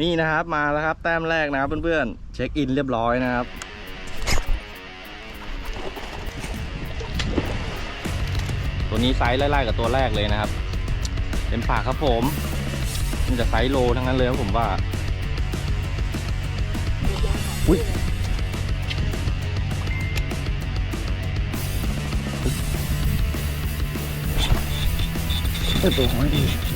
นี่นะครับมาแล้วครับ แต้มแรกนะครับเพื่อนๆ เช็คอินเรียบร้อยนะครับ ตัวนี้ไซส์ไล่ๆกับตัวแรกเลยนะครับเต็มปากครับผมมันจะไซส์โลทั้งนั้นเลยครับผมว่าอุ้ยเอ้ยตัวน้อยดี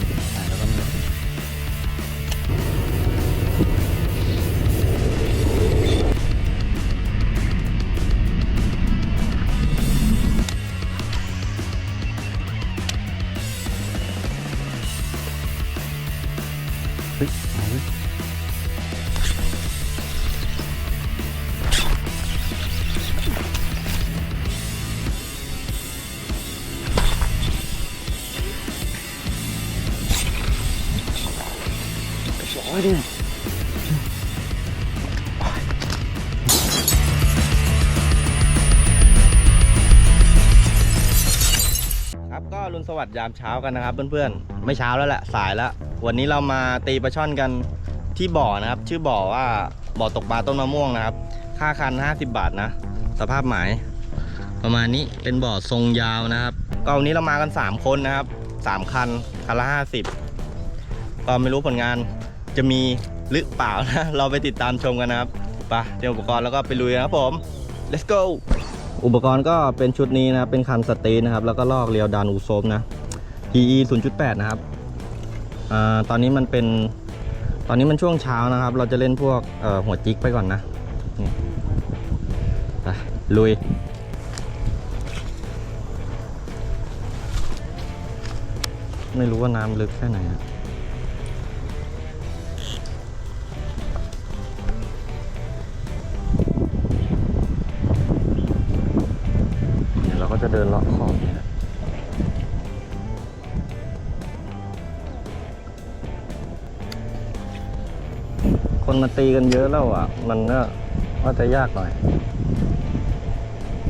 ร้อยดิครับก็รุนสวัสดิ์ยามเช้ากันนะครับ เพื่อนๆ ไม่เช้าแล้วแหละสายแล้ว วันนี้เรามาตีปลาช่อนกันที่บ่อนะครับ ชื่อบ่อว่าบ่อตกปลาต้นมะม่วงนะครับ ค่าคัน 50 บาทนะ สภาพหมาย ประมาณนี้เป็นบ่อทรงยาวนะครับ ก็วันนี้เรามากัน 3 คนนะครับ 3 คันคันละ 50 ก็ไม่รู้ผลงาน จะมีหรือเปล่านะเราไปติดตามชมกันนะครับไปเตรียมอุปกรณ์แล้วก็ไปลุยนะครับผม let's go อุปกรณ์ก็เป็นชุดนี้นะเป็นคันสตรีทนะครับ แล้วก็ลอกเรียวดานอูโซมนะ PE 0.8 นะครับอ่าตอนนี้มันเป็นตอนนี้มันช่วงเช้านะครับ เราจะเล่นพวกหัวจิกไปก่อนนะนไปลุย ไม่รู้ว่าน้ำลึกแค่ไหนอะ เดินเลาะขอบนี่ยคนมาตีกันเยอะแล้วอะ มันก็ว่าจะยากหน่อย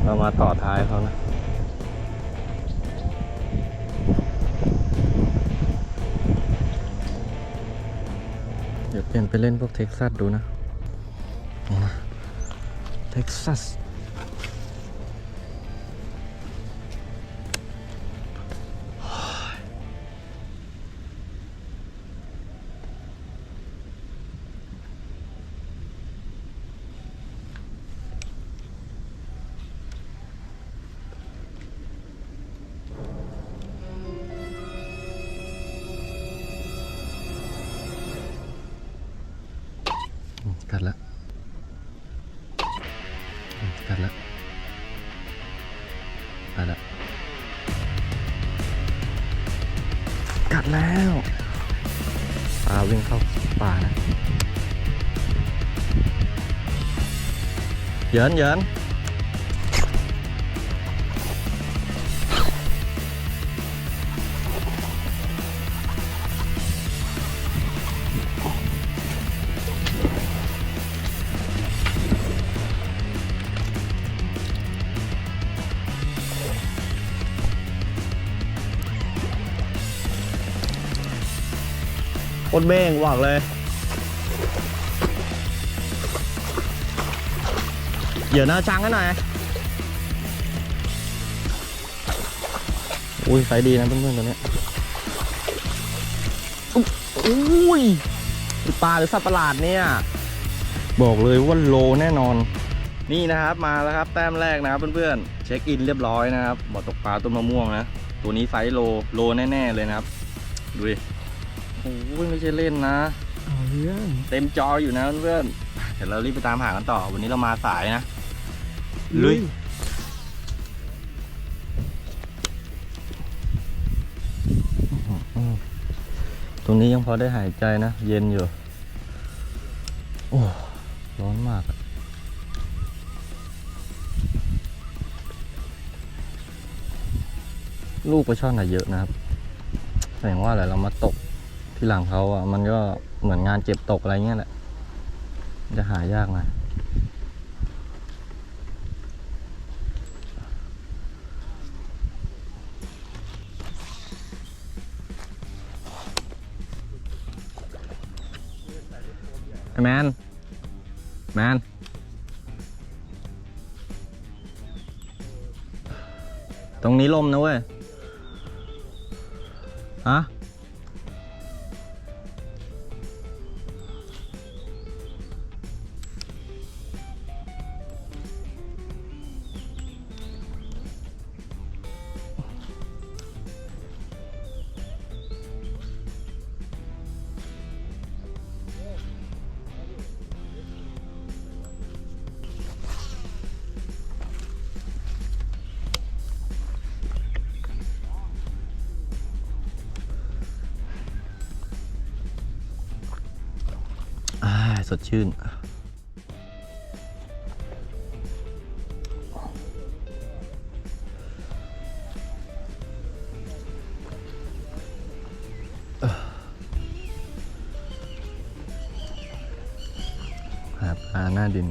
เรามาต่อท้ายเขานะเดี๋ยวเปลี่ยนไปเล่นพวกเท็กซัสดูนะ เท็กซัส เหยินเหยินโคตรเบ้งบอกเลย ดี๋ยวหน้าช้างกันหน่อยอุ้ยไฟดีนะเพื่อนๆตัวเนี้ยอุ๊ยอุ้ยปลาหรือสัตว์ประหลาดเนี่ย บอกเลยว่าโลแน่นอน นี่นะครับมาแล้วครับ แต้มแรกนะครับเพื่อนๆเช็คอินเรียบร้อยนะครับบ่อตกปลาต้นมะม่วงนะตัวนี้ไซส์โลโลแน่ๆเลยนะครับดูดิโอ้ยไม่ใช่เล่นนะเอาเรื่องเต็มจออยู่นะเพื่อนๆเดี๋ยวเรารีบไปตามหากันต่อ วันนี้เรามาสายนะ ลุยอืมตรงนี้ยังพอได้หายใจนะ เย็นอยู่ โอ้ ร้อนมากอะลูกปลาช่อนอะเยอะนะครับแสดงว่าอะไรเรามาตกที่หลังเขาอะ มันก็เหมือนงานเก็บตกอะไรเงี้ยแหละ จะหายากหน่อย แมนแมนตรงนี้ลมนะเว้ย ฮะ สดชื่น หาปลาหน้าดิน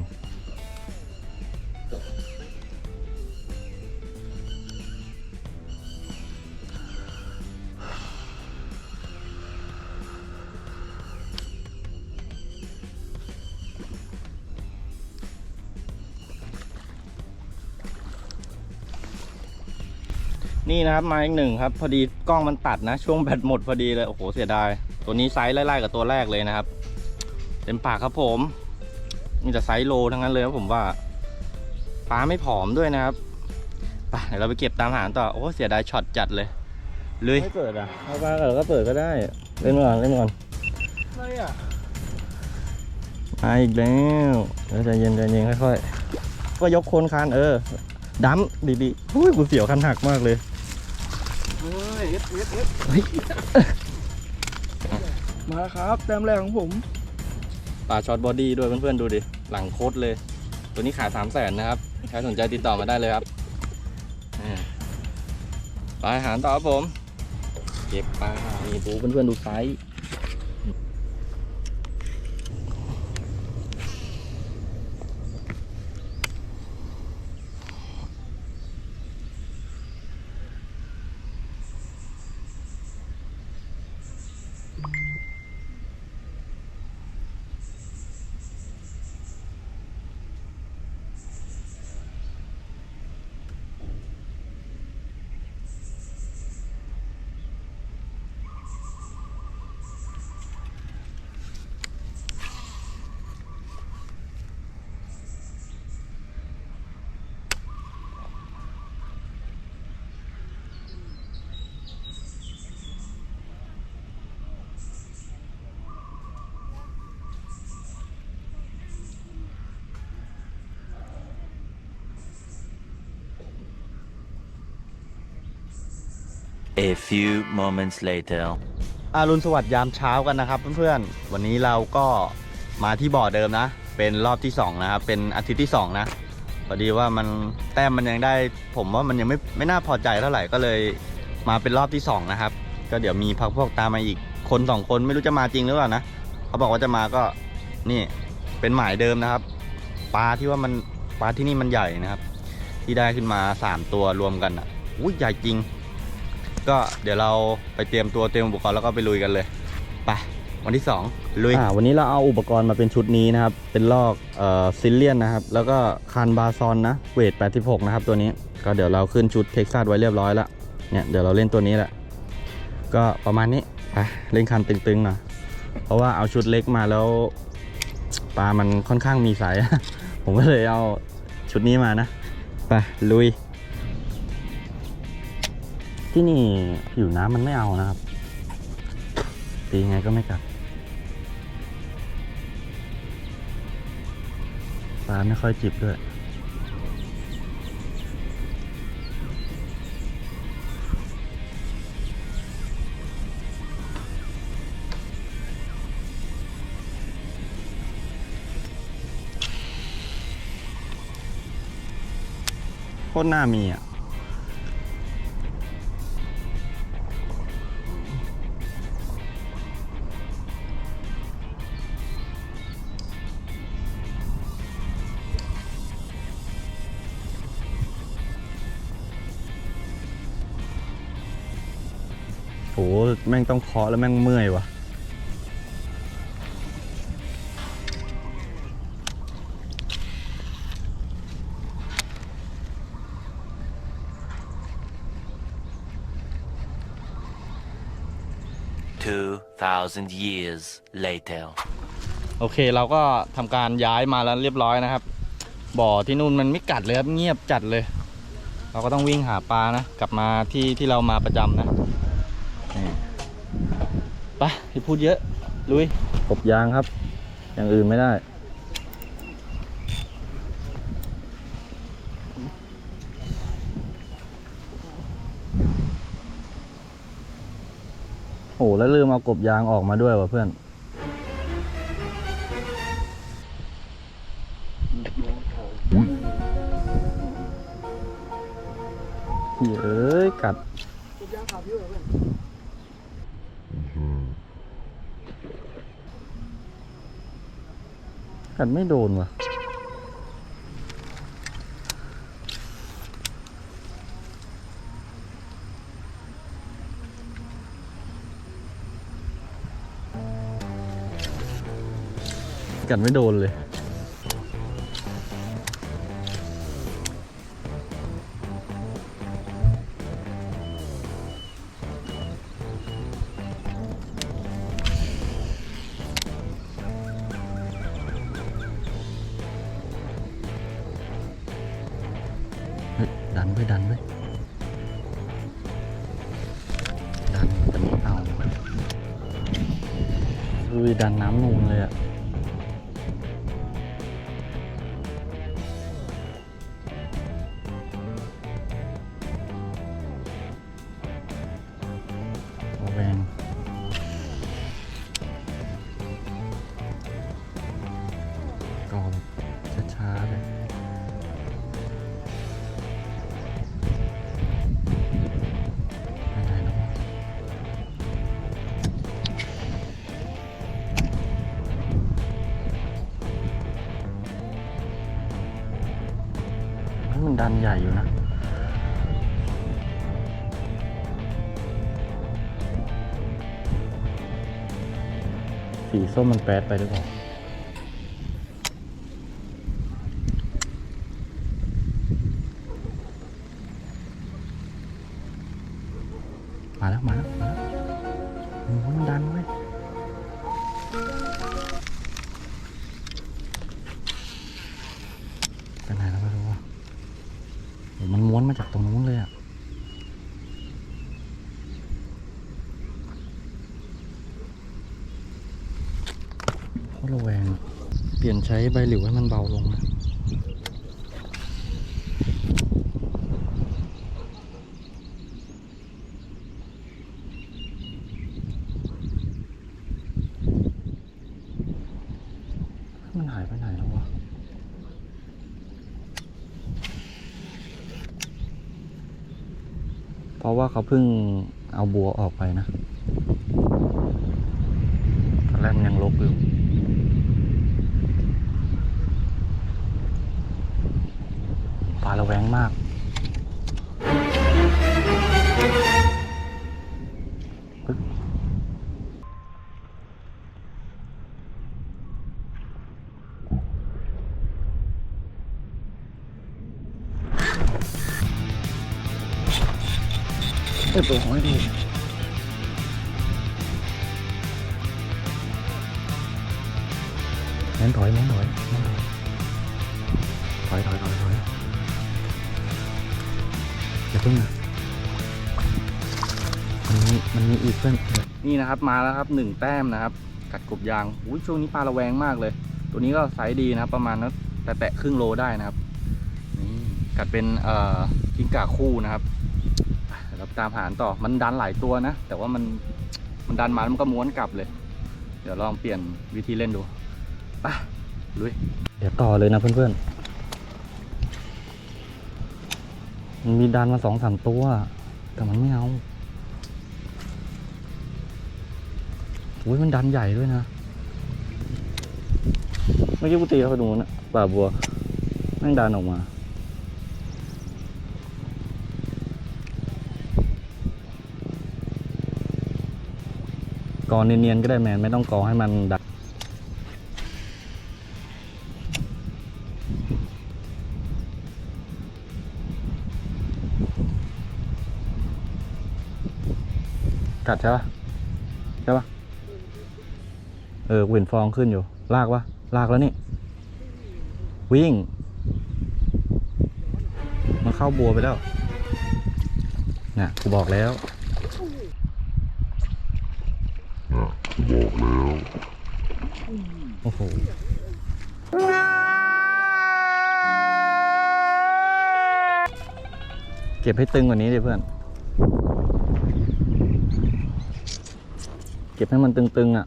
นี่นะครับมาอีกหนึ่งครับ พอดีกล้องมันตัดนะ ช่วงแบตหมดพอดีเลย โอ้โหเสียดาย ตัวนี้ไซส์ไล่ๆกับตัวแรกเลยนะครับ เต็มปากครับผมมีแต่ไซส์โลทั้งนั้นเลยครับผมว่าปลาไม่ผอมด้วยนะครับไปเดี๋ยวเราไปเก็บตามหาต่อโอ้เสียดายช็อตจัดเลยเลยไม่เปิดอะเอาปลาเออก็เปิดก็ได้เล่นก่อนเล่นก่อนอะไรอะมาอีกแล้วเดี๋ยวใจเย็นใจเย็นค่อยๆก็ยกโคนคานเออดัมดีๆอุ้ยกูเสียวคันหักมากเลย เฮ้ยมาแล้วครับแต้มแรกของผมปลาช็อตบอดี้ด้วยเพื่อนๆดูดิ หลังโคตรเลย ตัวนี้ขายสามแสนนะครับ ใครสนใจติดต่อมาได้เลยครับปลาอาหารต่อครับผม เก็บปลานี่ดูเพื่อนๆดูไซส์ A few moments later. อารุณสวัสดิ์ยามเช้ากันนะครับเพื่อนๆ วันนี้เราก็มาที่บ่อเดิมนะ เป็นรอบที่สองนะครับ เป็นอาทิตย์ที่สองนะพอดีว่ามันแต้มมันยังได้ ผมว่ามันยังไม่ไม่น่าพอใจเท่าไหร่ก็เลยมาเป็นรอบที่สองนะครับ ก็เดี๋ยวมีพักพวกตามมาอีกคนสองคนไม่รู้จะมาจริงหรือเปล่านะเขาบอกว่าจะมาก็นี่เป็นหมายเดิมนะครับปลาที่ว่ามันปลาที่นี่มันใหญ่นะครับ ที่ได้ขึ้นมาสามตัวรวมกันอะอุ้ยใหญ่จริง ก็เดี๋ยวเราไปเตรียมตัวเตรียมอุปกรณ์แล้วก็ไปลุยกันเลยไปวันที่ 2 ลุย อ่าวันนี้เราเอาอุปกรณ์มาเป็นชุดนี้นะครับ เป็นลอกเอ่อซิลเลียนนะครับ แล้วก็คันบาซอนนะ เวท 86 นะครับตัวนี้ ก็เดี๋ยวเราขึ้นชุดเท็กซัสไว้เรียบร้อยแล้ว เนี่ยเดี๋ยวเราเล่นตัวนี้แหละ ก็ประมาณนี้ไปเล่นคันตึงๆหน่อย เพราะว่าเอาชุดเล็กมาแล้วปลามันค่อนข้างมีสาย ผมก็เลยเอาชุดนี้มานะ ไปลุย ที่นี่ผิวน้ำมันไม่เอานะครับ ตีไงก็ไม่กัดปลาไม่ค่อยจิบด้วยโคตรน่ามีอะ หแม่งต้องเคาะแล้วแม่งเมื่อยวะ2,000 years later โอเคเราก็ทำการย้ายมาแล้วเรียบร้อยนะครับ บ่อที่นู่นมันไม่กัดเลยครับเงียบจัดเลย เราก็ต้องวิ่งหาปลานะ กลับมาที่ที่เรามาประจำนะ ไปที่พูดเยอะ ลุยกบยางครับ อย่างอื่นไม่ได้ โอ้แล้วลืมเอากบยางออกมาด้วยว่ะเพื่อนเฮ้ย กัดกบยางขาบเยอะเหรอเพื่อน กัดไม่โดนว่ะ กัดไม่โดนเลย ดันน้ำนูนเลยอะระ ดันใหญ่อยู่นะ สีส้มมันแปดไปหรือเปล่า ลี่ยนใช้ใบหลิวให้มันเบาลงนะมันหายไปไหนแล้ววะเพราะว่าเขาเพิ่งเอาบัวออกไปนะตอนแรกยังลกอยู่ เอ้ยเปิดหัวให้ดูแม่นถอยแม่นถอยแม่นถอยถอยถอยถอยถอยอย่าเพิ่งนะมันมีมันมีอีกเพื่อนนี่นะครับมาแล้วครับหนึ่งแต้มนะครับ กัดกบยางอุ้ยช่วงนี้ปลาระแวงมากเลย ตัวนี้ก็ไซส์ดีนะครับ ประมาณนักแต่แตะครึ่งโลได้นะครับนี่กัดเป็นเอ่อกิ้งก่าคู่นะครับเดี๋ยวเรา ตามหาต่อมันดันหลายตัวนะ แต่ว่ามันมันดันมาแล้วมันก็ม้วนกลับเลย เดี๋ยวลองเปลี่ยนวิธีเล่นดูไปลุยเดี๋ยวต่อเลยนะเพื่อนๆมันมีดันมาสองสามตัว แต่มันไม่เอาอุ้ยมันดันใหญ่ด้วยนะเมื่อกี้กูตีเข้าไปตรงนู้นะป่าบัวแม่งดันออกมา กอเนียนๆก็ได้แมนไม่ต้องกอให้มันดักกัดใช่ปะใช่ปะเออเห็นฟองขึ้นอยู่ ลากปะลากแล้วนี่ วิ่ง มันเข้าบัวไปแล้ว น่ะกู บอกแล้ว โอ้โหเก็บให้ตึงกว่านี้ดิเพื่อน เก็บให้มันตึงๆอะ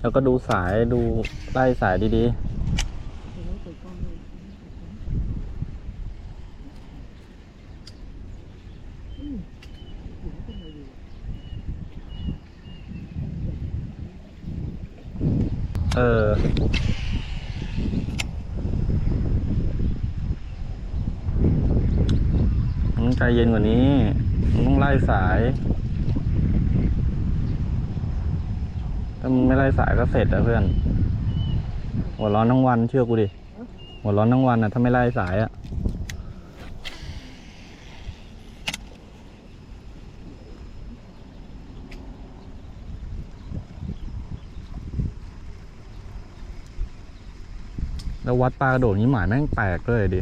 แล้วก็ดูสายดูไล่สายดีๆ เออ มันต้องใจเย็นกว่านี้ มันต้องไล่สาย ถ้ามึงไม่ไล่สาย ก็เสร็จอะเพื่อน หัวร้อนทั้งวันเชื่อกูดิ หัวร้อนทั้งวันอะถ้าไม่ไล่สายอะแล้ววัดปลากระโดดนี้หมายแม่งแตกเลยดิ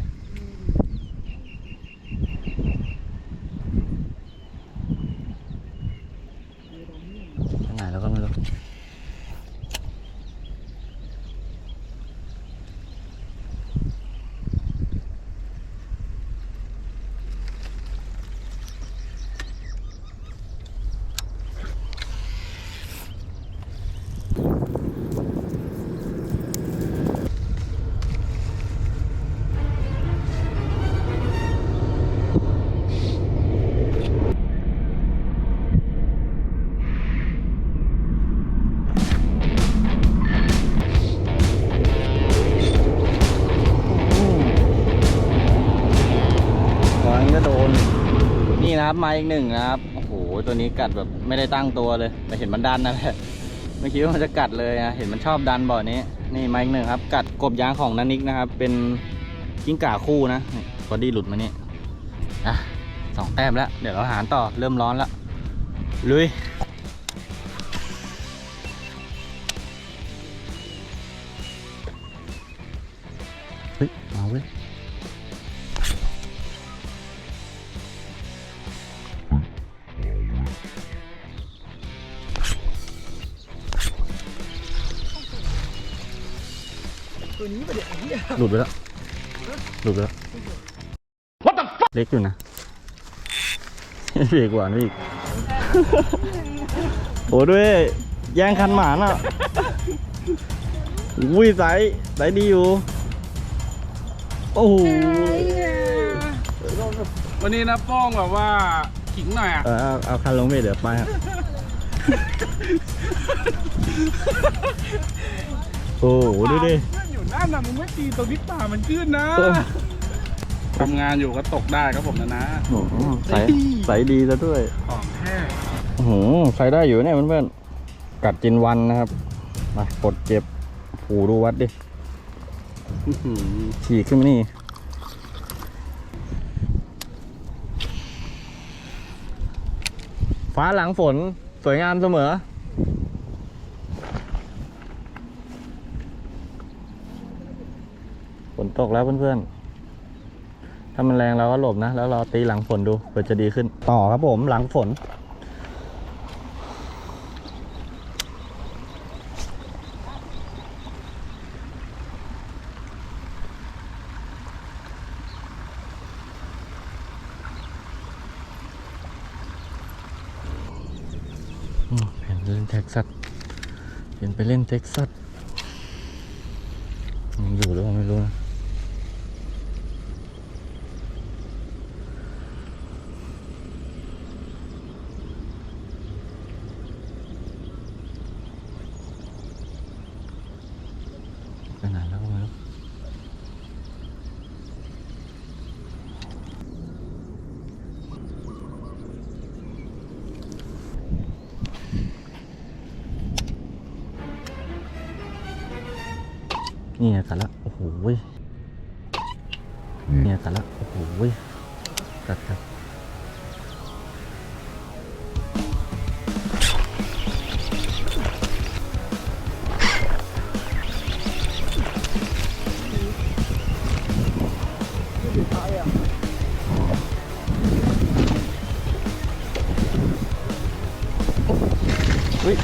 มาอีกหนึ่งนะครับ โอ้โห ตัวนี้กัดแบบไม่ได้ตั้งตัวเลย แต่เห็นมันดันนั่นแหละไม่คิดว่ามันจะกัดเลยนะเห็นมันชอบดันบ่อนี้ นี่มาอีกหนึ่งครับ กัดกบยางของนันนิกนะครับ เป็นกิ้งก่าคู่นะบอดี้หลุดมานี่อะสองแต้มแล้ว เดี๋ยวเราหารต่อ เริ่มร้อนแล้ว ลุย ตัวนี้ปะเดี๋ยวไอ้เหี้ยหลุดไปแล้ว หลุดไปแล้ว เล็กอยู่นะ เบรกหวานไปอีก โอ้ด้วย แย่งคันหมาน่ะอุ้ยสายสายดีอยู่ โอ้โหวันนี้นะป้องแบบว่าขิงหน่อยอะ เออเอาเอาคันลงไปเดี๋ยวไปครับ โอ้โหดูดิเพื่อ นอยู่นั่นน่ะมึงไม่ตีตรงที่ป่ามันขึ้นนะเออ ทำงานอยู่ก็ตกได้ครับผมนะนะ โอ้โหใสใสดีซะด้วย ของแท้โอ้โหใช้ได้อยู่เนี่ยเพื่อนๆ กัดจินวันนะครับ มากดเจ็บผูดูวัดดิ อื้อหือฉีกขึ้นมานี่ ฟ้าหลังฝนสวยงามเสมอ ฝน ตกแล้วเพื่อนๆ ถ้ามันแรงเราก็หลบนะ แล้วเราตีหลังฝนดูเผื่อจะดีขึ้น ต่อครับผมหลังฝนอืมเห็นเล่นเท็กซัสเห็นไปเล่นเท็กซัส เนี่ยงแต่ละโอ้โหเนี่ยงแต่ละโอ้โหกัดครับเฮ้ย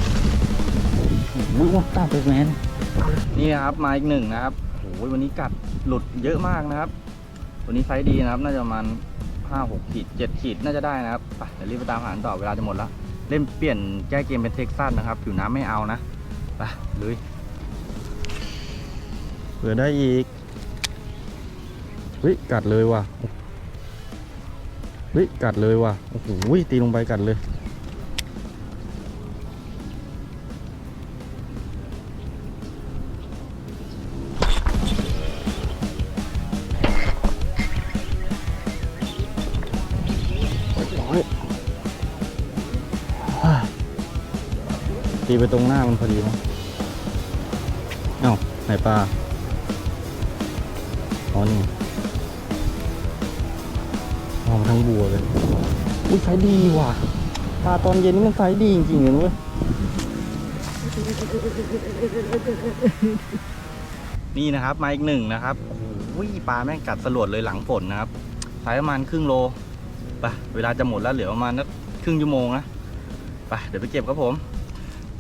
มึงว่าตาเป็นแมน นี่นะครับมาอีกหนึ่งนะครับโอ้ยวันนี้กัดหลุดเยอะมากนะครับ วันนี้ไซส์ดีนะครับ น่าจะประมาณห้าหกขีดเจ็ดขีดน่าจะได้นะครับไปเดี๋ยวรีบไปตามหากันต่อเวลาจะหมดแล้วเล่นเปลี่ยนแก้เกมเป็นเท็กซัสนะครับผิวน้ำไม่เอานะไปลุยเผื่อได้อีกเฮ้ยกัดเลยว่ะเฮ้ยกัดเลยว่ะโอ้โหตีลงไปกัดเลย ตีไปตรงหน้ามันพอดีมั้งเอ้าไหนปลาอ๋อนี่มองทั้งบัวเลย อุ้ยไซส์ดีว่ะปลาตอนเย็นนี่มันไซส์ดีจริงๆเลยนะเว้ยนี่นะครับมาอีกหนึ่งนะครับโอ้โหปลาแม่งกัดสลวดเลยหลังฝนนะครับไซส์ประมาณครึ่งโลไปเวลาจะหมดแล้วเหลือประมาณนักครึ่งชั่วโมงนะไปเดี๋ยวไปเก็บครับผม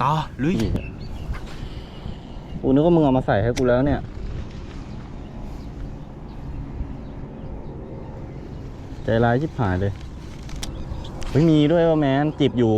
ต่อลุยกูนึกว่ามึงเอามาใส่ให้กูแล้วเนี่ย ใจร้ายชิบหายเลยไม่มีด้วยว่าแมนจีบอยู่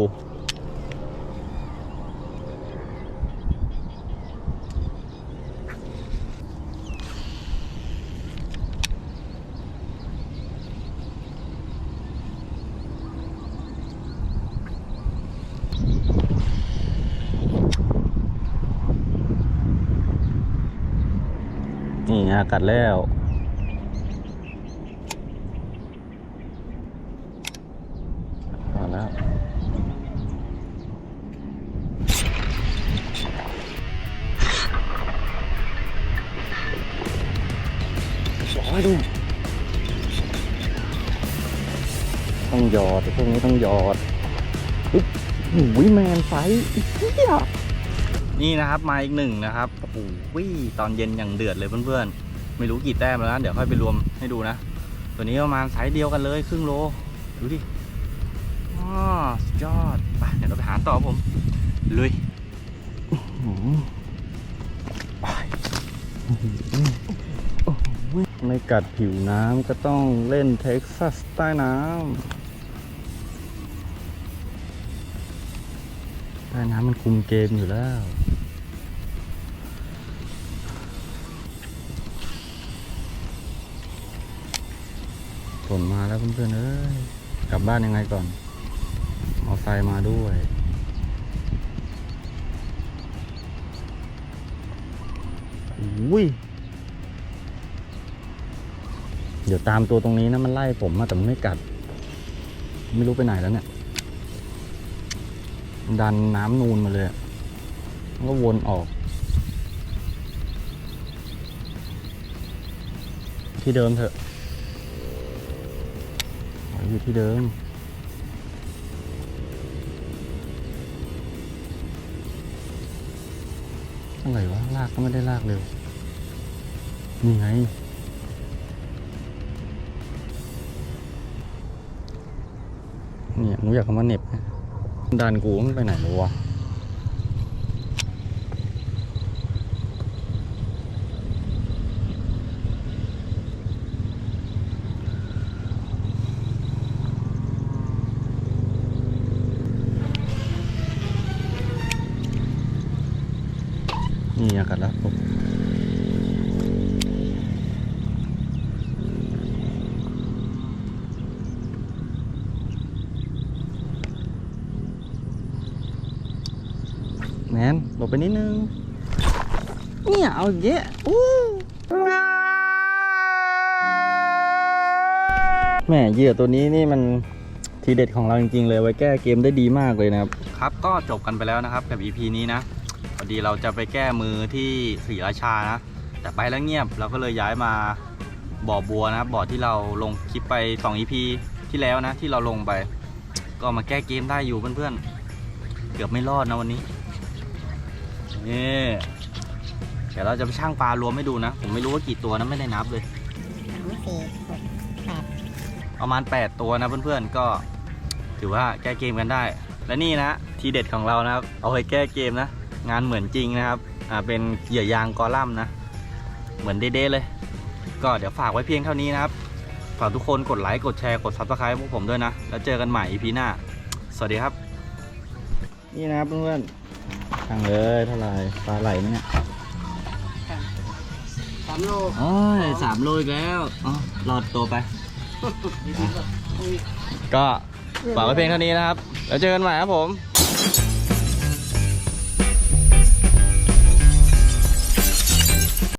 นี่ อากัดแล้ว นี่นะครับมาอีกหนึ่งนะครับโอ้โหตอนเย็นอย่างเดือดเลยเพื่อนๆ ไม่รู้กี่แต้มแล้วนะเดี๋ยวค่อยไปรวมให้ดูนะ ตัวนี้ประมาณไซส์เดียวกันเลยครึ่งโล ดูดิอ๋อสุดยอดไปเดี๋ยวเราไปหาต่อผมลุยไม่กัดผิวน้ำก็ต้องเล่นเท็กซัสใต้น้ำใต้น้ำมันคุมเกมอยู่แล้ว ฝนมาแล้วเพื่อนๆเอ้ยกลับบ้านยังไงก่อนเอาไฟมาด้วยอุ้ยเดี๋ยวตามตัวตรงนี้นะมันไล่ผมมาแต่มันไม่กัด ไม่รู้ไปไหนแล้วเนี่ย ดันน้ำนูนมาเลยมันก็วนออก ที่เดิมเถอะ อยู่ที่เดิมอะไรวะลากก็ไม่ได้ลากเร็วนี่ไงเนี่ยหนูอยากเอามาเน็บดันกูมันไปไหนแล้วะ นี่อากาศแล้วผมแมนหลบไปนิดนึง เนี่ยเอาเยอะอู้แหม่เหยื่อตัวนี้นี่มันทีเด็ดของเราจริงๆเลยไว้แก้เกมได้ดีมากเลยนะครับ ครับก็จบกันไปแล้วนะครับกับ EP นี้นะ อดีเราจะไปแก้มือที่ศรีราชานะแต่ไปแล้วเงียบเราก็เลยย้ายมาบ่อบัวนะครับบ่อที่เราลงคลิปไป2 EP ที่แล้วนะที่เราลงไป ก็มาแก้เกมได้อยู่เพื่อนๆเกือบไม่รอดนะวันนี้นี่เดี๋ยวเราจะไปช่างปลารวมให้ดูนะ ผมไม่รู้ว่ากี่ตัวนะไม่ได้นับเลยสามสี่หกแปดประมาณ 8 ตัวนะเพื่อนๆก็ถือว่าแก้เกมกันได้ และนี่นะทีเด็ดของเรานะครับเอาไปแก้เกมนะ งานเหมือนจริงนะครับ อ่า เป็นเหยื่อยางกอลัมน์นะเหมือนเด้ๆเลย ก็เดี๋ยวฝากไว้เพียงเท่านี้นะครับ ฝากทุกคนกดไลค์ กดแชร์ กด subscribe พวกผมด้วยนะ แล้วเจอกันใหม่ EP หน้า สวัสดีครับ นี่นะครับเพื่อนๆตั้งเลยเท่าไหร่ปลาไหลไหมเนี่ยสามโลโอ้ยสามโลอีกแล้วอ๋อรอดตัวไป ก็ฝากไว้เพียงเท่านี้นะครับ แล้วเจอกันใหม่ครับผม